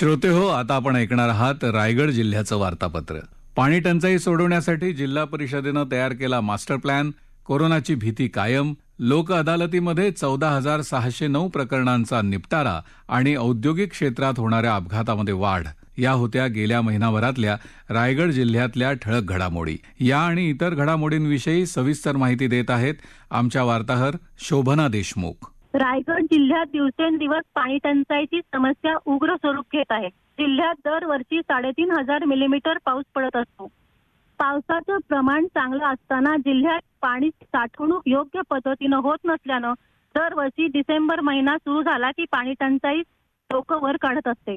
श्रोते हो आता आपण ऐकणार आहात रायगड जिल्ह्याचं वार्तापत्र. पाणी टंचाई सोडवण्यासाठी जिल्हा परिषदेनं तयार केला मास्टर प्लॅन. कोरोनाची भीती कायम. लोक अदालतीमध्ये चौदा हजार सहाशे नऊ प्रकरणांचा निपटारा आणि औद्योगिक क्षेत्रात होणाऱ्या अपघातामध्ये वाढ. या होत्या गेल्या महिनाभरातल्या रायगड जिल्ह्यातल्या ठळक घडामोडी. या आणि इतर घडामोडींविषयी सविस्तर माहिती देत आहेत आमच्या वार्ताहर शोभना देशमुख. रायगड जिल्ह्यात दिवसेंदिवस पाणी टंचाईची समस्या उग्र स्वरूप घेत आहे. जिल्ह्यात दरवर्षी साडेतीन हजार मिलीमीटर पाऊस पडत असतो. पावसाचं प्रमाण चांगलं असताना जिल्ह्यात पाणी साठवणूक योग्य पद्धतीनं होत नसल्यानं दरवर्षी डिसेंबर महिना सुरू झाला की पाणी टंचाई लोक वर काढत असते.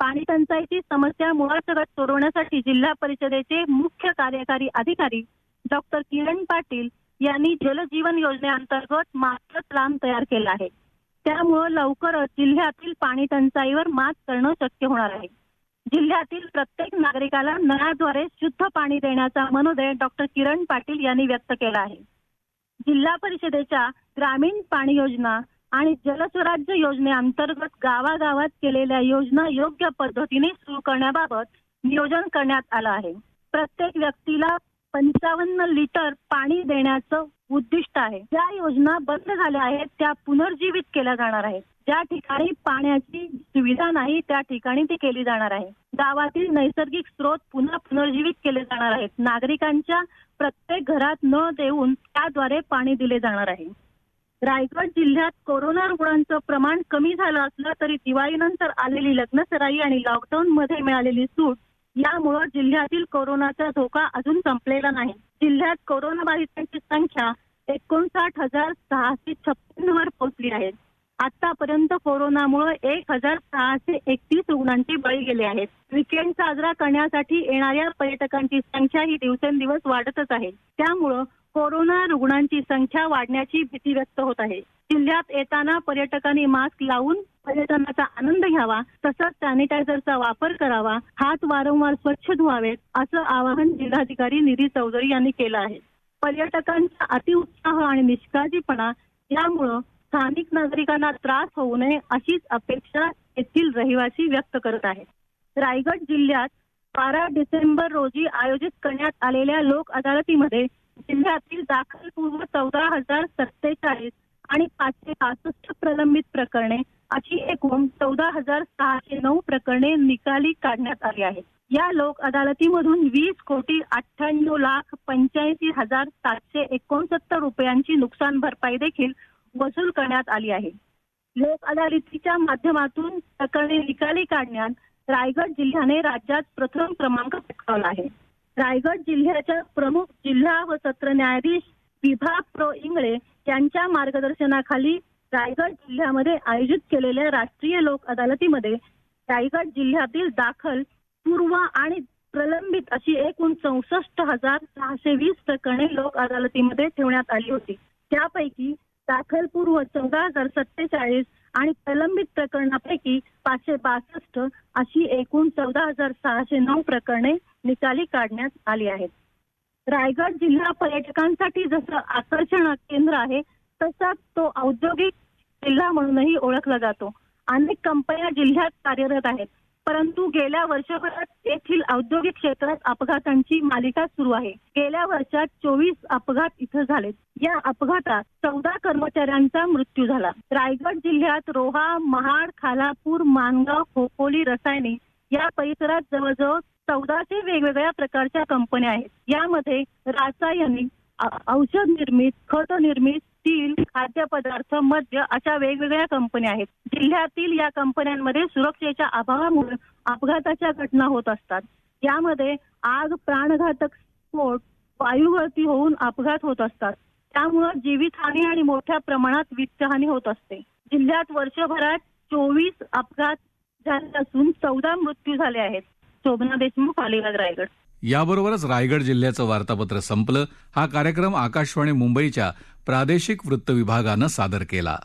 पाणी टंचाईची समस्या मुळासकट सोडवण्यासाठी जिल्हा परिषदेचे मुख्य कार्यकारी अधिकारी डॉक्टर किरण पाटील यांनी जलजीवन योजनेअंतर्गत मास्टर प्लान तयार केला आहे. त्यामुळं लवकरच जिल्ह्यातील पाणी टंचाईवर मात करणं शक्य होणार आहे. जिल्ह्यातील प्रत्येक नागरिकाला नळाद्वारे शुद्ध पाणी देण्याचा मनोदय डॉक्टर किरण पाटील यांनी व्यक्त केला आहे. जिल्हा परिषदेच्या ग्रामीण पाणी योजना आणि जलस्वराज्य योजनेअंतर्गत गावागावात केलेल्या योजना योग्य पद्धतीने सुरू करण्याबाबत नियोजन करण्यात आलं आहे. प्रत्येक व्यक्तीला पंचावन्न लिटर पाणी देण्याचं उद्दिष्ट आहे. ज्या योजना बंद झाल्या आहेत त्या पुनर्जीवित केल्या जाणार आहेत. ज्या ठिकाणी पाण्याची सुविधा नाही त्या ठिकाणी ती केली जाणार आहे. गावातील नैसर्गिक स्रोत पुन्हा पुनर्जीवित केले जाणार आहेत. नागरिकांच्या प्रत्येक घरात न देऊन त्याद्वारे पाणी दिले जाणार आहे. रायगड जिल्ह्यात कोरोना रुग्णांचं प्रमाण कमी झालं असलं तरी दिवाळीनंतर आलेली लग्नसराई आणि लॉकडाऊन मध्ये मिळालेली सूट यामुळं जिल्ह्यातील कोरोनाचा धोका अजून संपलेला नाही. जिल्ह्यात कोरोनाबाधितांची संख्या एकोणसाठ हजार सहाशे छप्पन्न वर पोहोचली आहे. आतापर्यंत कोरोनामुळे एक हजार सहाशे एकतीस रुग्णांचे बळी गेले आहेत विकेंड साजरा करण्यासाठी येणाऱ्या पर्यटकांची संख्या ही दिवसेंदिवस वाढतच आहे. त्यामुळं कोरोना रुग्णांची संख्या वाढण्याची भीती व्यक्त होत आहे. जिल्ह्यात येताना पर्यटकांनी मास्क लावून पर्यटनाचा आनंद घ्यावा तसंच सॅनिटायझरचा वापर करावा हात वारंवार स्वच्छ धुवावेत असं आवाहन जिल्हाधिकारी निधी चौधरी यांनी केलं आहे. पर्यटकांचा अतिउत्साह आणि निष्काळजीपणा यामुळं स्थानिक नागरिकांना त्रास होऊ नये अशीच अपेक्षा येथील रहिवासी व्यक्त करत आहेत. रायगड जिल्ह्यात बारा डिसेंबर रोजी आयोजित करण्यात आलेल्या लोक अदालतीमध्ये जिल्ह्यातील दाखलपूर्व चौदा हजार सत्तेचाळीस आणि पाचशे पासष्ट प्रलंबित प्रकरणे अशी एकूण चौदा हजार सहाशे नऊ प्रकरणे निकाली काढण्यात आली आहेत. या लोक अदालतीमधून वीस कोटी अठ्ठ्याण्णव लाख पंच्याऐंशी हजार सातशे एकोणसत्तर रुपयांची नुकसान भरपाई देखील वसूल करण्यात आली आहे. लोक अदालतीच्या माध्यमातून प्रकरणे निकाली काढण्यात रायगड जिल्ह्याने राज्यात प्रथम क्रमांक पटकावला आहे. रायगड जिल्ह्याच्या प्रमुख जिल्हा व सत्र न्यायाधीश विभाग प्रो इंगळे यांच्या मार्गदर्शनाखाली रायगड जिल्ह्यामध्ये आयोजित केलेल्या राष्ट्रीय लोक अदालतीमध्ये रायगड जिल्ह्यातील दाखल पूर्व आणि प्रलंबित अशी एकूण चौसष्ट हजार सहाशे वीस प्रकरणे लोक अदालतीमध्ये ठेवण्यात आली होती. त्यापैकी दाखल पूर्व चौदा हजार सत्तेचाळीस आणि प्रलंबित प्रकरणापैकी पाचशे बासष्ट अशी एकूण चौदा हजार सहाशे नऊ प्रकरणे निकाली काढण्यात आली आहेत. रायगड जिल्हा पर्यटकांसाठी जसं आकर्षण केंद्र आहे तसाच तो औद्योगिक जिल्हा म्हणूनही ओळखला जातो. अनेक कंपन्या जिल्ह्यात कार्यरत आहेत. परंतु गेल्या वर्षभरात येथील औद्योगिक क्षेत्रात अपघातांची मालिका सुरू आहे. गेल्या वर्षात चोवीस अपघात इथं झालेत. या अपघातात चौदा कर्मचाऱ्यांचा मृत्यू झाला. रायगड जिल्ह्यात रोहा महाड खालापूर मानगाव खोपोली रसायने या परिसरात जवळजवळ चौदाशे वेगवेगळ्या प्रकारच्या कंपन्या आहेत. यामध्ये रासायनिक औषध निर्मित खत निर्मित स्टील खाद्यपदार्थ मद्य अशा वेगवेगळ्या कंपन्या आहेत. जिल्ह्यातील या कंपन्यांमध्ये सुरक्षेच्या अभावामुळे अपघाताच्या घटना होत असतात. यामध्ये आग प्राणघातक स्फोट वायुगळती होऊन अपघात होत असतात. त्यामुळे जीवितहानी आणि मोठ्या प्रमाणात वित्तहानी होत असते. जिल्ह्यात वर्षभरात चोवीस अपघात झाले असून चौदा मृत्यू झाले आहेत. शोभना देशमुख अलिबाग रायगड. याबरोबरच रायगड जिल्ह्याचं वार्तापत्र संपलं. हा कार्यक्रम आकाशवाणी मुंबईच्या प्रादेशिक वृत्त विभागानं सादर केला.